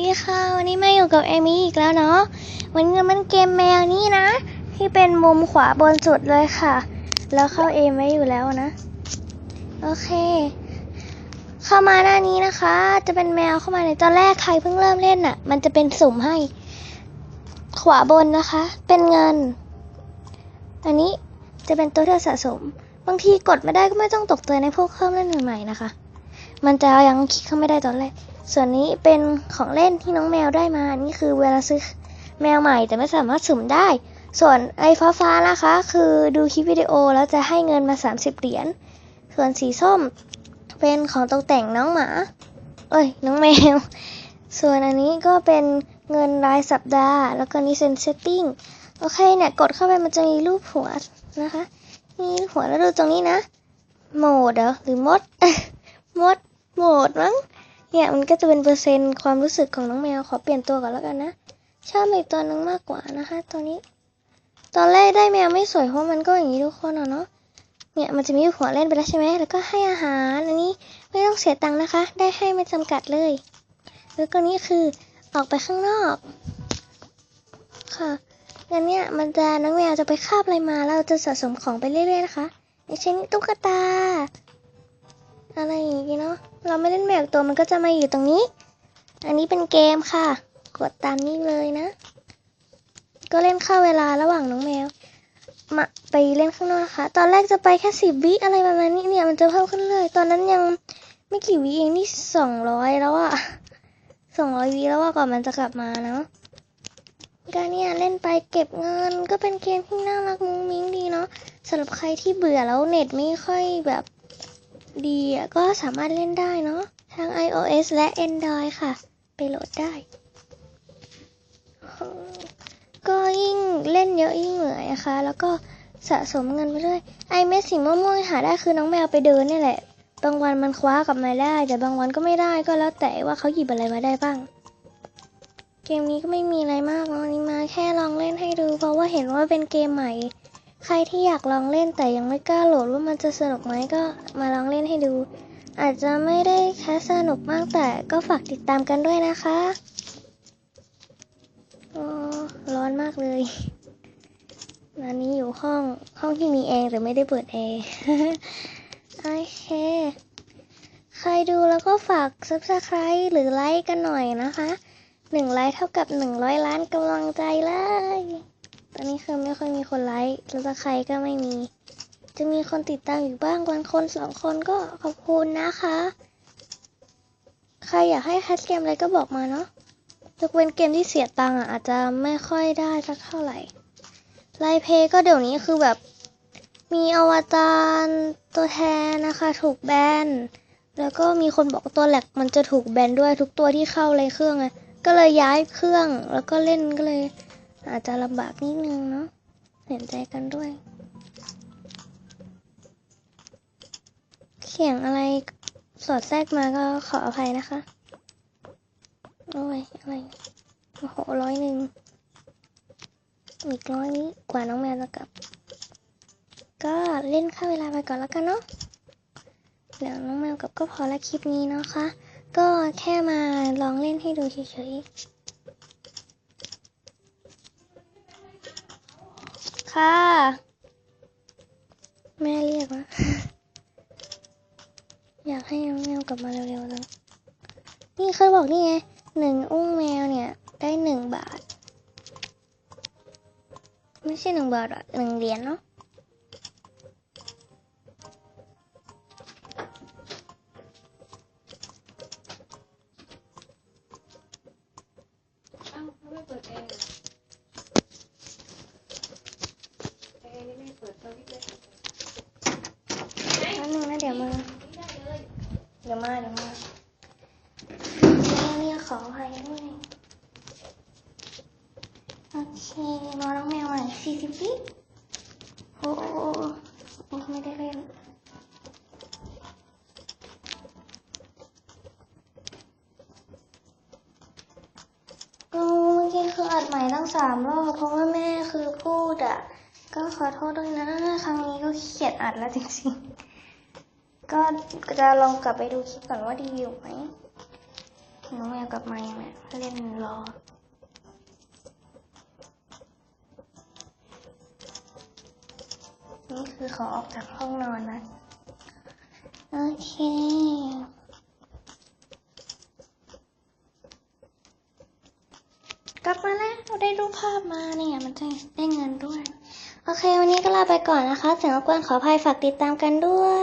ดีค่ะ วันนี้มาอยู่กับเอมี่อีกแล้วเนาะวันนี้มันเกมแมวนี่นะ ที่เป็นมุมขวาบนสุดเลยค่ะ แล้วเข้าเอมไว้อยู่แล้วนะ โอเค เข้ามาหน้านี้นะคะ จะเป็นแมวเข้ามาในตอนแรกใครเพิ่งเริ่มเล่นน่ะ มันจะเป็นสุ่มให้ ขวาบนนะคะ เป็นเงิน อันนี้จะเป็นตัวที่สะสม บางทีกดไม่ได้ก็ไม่ต้องตกใจในพวกเพิ่มเล่นใหม่ๆนะคะ มันจะยังคลิกเข้าไม่ได้ตอนแรก ส่วนนี้เป็นของเล่นที่น้องแมวได้มา นี่คือเวลาซื้อแมวใหม่แต่ไม่สามารถสุ่มได้ ส่วนไอ้ฟ้าฟ้าๆนะคะ คือดูคลิปวิดีโอแล้วจะให้เงินมา 30 เหรียญ ส่วนสีส้มเป็นของตกแต่งน้องหมา เอ้ย น้องแมว ส่วนอันนี้ก็เป็นเงินรายสัปดาห์ แล้วก็นี่เซนเซตติ้ง โอเคเนี่ยกดเข้าไปมันจะมีรูปหัวนะคะ มีรูปหัวแล้วดูตรงนี้นะ โหมดเหรอหรือมด มด โหมดมั้ง เนี่ยมันก็จะเป็นเปอร์เซ็นต์ความรู้สึกของน้องแมวขอเปลี่ยนตัวก่อนแล้วกันนะ ชอบอีกตัวนึงมากกว่านะคะ ตัวนี้ ตอนแรกได้แมวไม่สวยเพราะมันก็อย่างนี้ทุกคนอะเนาะเนี่ยมันจะมีหัวเล่นไปแล้วใช่ไหมแล้วก็ให้อาหารอันนี้ไม่ต้องเสียตังค์นะคะ ได้ให้ไม่จำกัดเลย แล้วก็นี่คือออกไปข้างนอก ค่ะงั้นเนี่ยมันจะน้องแมวจะไปคาบอะไรมาเราจะสะสมของไปเรื่อยๆนะคะอย่างเช่นตุ๊กตา อะไรอย่างงี้เนาะ เราไม่เล่นแมวตัวมันก็จะมาอยู่ตรงนี้ อันนี้เป็นเกมค่ะ กดตามนี้เลยนะ ก็เล่นเข้าเวลาระหว่างน้องแมว มาไปเล่นข้างนอกนะคะ ตอนแรกจะไปแค่สิบวิอะไรประมาณนี้เนี่ยมันจะเพิ่มขึ้นเลย ตอนนั้นยังไม่กี่วิเองนี่สองร้อยแล้วอะสองร้อยวิแล้วว่าก่อนมันจะกลับมาเนาะก็เนี่ยเล่นไปเก็บเงินก็เป็นเกมที่น่ารักมุ้งมิ้งดีเนาะสำหรับใครที่เบื่อแล้วเน็ตไม่ค่อยแบบ ดีอะก็สามารถเล่นได้เนาะทั้ง iOS และ Android ค่ะ ไปโหลดได้ ก็ยิ่งเล่นเยอะยิ่งเหนื่อยนะคะ แล้วก็สะสมเงินไปเรื่อยไอเม็ดสีม่วงๆหาได้คือน้องแมวไปเดินนี่แหละ บางวันมันคว้ากลับมาได้ แต่บางวันก็ไม่ได้ก็แล้วแต่ว่าเขาหยิบอะไรมาได้บ้าง เกมนี้ก็ไม่มีอะไรมากเนาะนี่มาแค่ลองเล่นให้ดู เพราะว่าเห็นว่าเป็นเกมใหม่ ใครที่อยากลองเล่นแต่ยังไม่กล้าโหลดว่ามันจะสนุกไหมก็มาลองเล่นให้ดู อาจจะไม่ได้แค่สนุกมากแต่ก็ฝากติดตามกันด้วยนะคะโอ้ร้อนมากเลยอันนี้อยู่ห้องห้องที่มีแอร์แต่ไม่ได้เปิดแอร์โอเค ใครดูแล้วก็ฝาก subscribe หรือไลค์กันหน่อยนะคะหนึ่งไลค์เท่ากับหนึ่งร้อยล้านกำลังใจเลย ตอนนี้คือไม่ค่อยมีคนไลค์แล้วจะใครก็ไม่มี จะมีคนติดตามอยู่บ้างบางคนสองคนก็ขอบคุณนะคะ ใครอยากให้แคสเกมอะไรก็บอกมาเนาะยกเว้นเกมที่เสียตังค์อะอาจจะไม่ค่อยได้สักเท่าไหร่ไลฟ์เพย์ก็เดี๋ยวนี้คือแบบมีอวตารตัวแทนนะคะ ถูกแบนแล้วก็มีคนบอกตัวแหลกมันจะถูกแบนด้วยทุกตัวที่เข้าเลยเครื่องไงก็เลยย้ายเครื่องแล้วก็เล่นก็เลย อาจจะลำบากนิดนึงเนาะเห็นใจกันด้วย เสียงอะไรสอดแทรกมาก็ขออภัยนะคะ โอ้ย อะไร โอ้โหร้อยหนึ่ง อีกร้อยนี้กว่าน้องแมวจะกลับ ก็เล่นค่าเวลาไปก่อนแล้วกันเนาะ เดี๋ยวน้องแมวกลับก็พอละคลิปนี้นะคะ ก็แค่มาลองเล่นให้ดูเฉยๆ ค่ะ แม่เรียกวะอยากให้น้องแมวกลับมาเร็วๆแล้วนี่เคยบอกนี่ไงหนึ่งอุ้งแมวเนี่ย ได้หนึ่งบาท ไม่ใช่หนึ่งบาทหรอกหนึ่งเหรียญเนาะอ้าวเขาไม่เปิดแอร์แอร์นี่ไม่เปิดตอนที่เปิด แป๊บนึงนะเดี๋ยวมา เดี๋ยวมาเดี๋ยวมานี่ขออภัยด้วยโอเครอน้องแมวใหม่สี่สิบวิโอ้โอ้ไม่ได้เล่นเมื่อกี้คืออัดใหม่ตั้งสามรอบเพราะว่าแม่คือพูดอะ ก็ขอโทษด้วยนะ ครั้งนี้ก็เขียนอัดแล้วจริงๆ ก็จะลองกลับไปดูคลิปก่อนว่าดีอยู่ไหมน้องแมวกลับมายังไงเล่นรอนี่คือขอออกจากห้องนอนนะ โอเคกลับมาแล้วได้รูปภาพมาเนี่ยมันจะได้เงินด้วย โอเค วันนี้ก็ลาไปก่อนนะคะเสียงรบกวนขออภัยฝากติดตามกันด้วย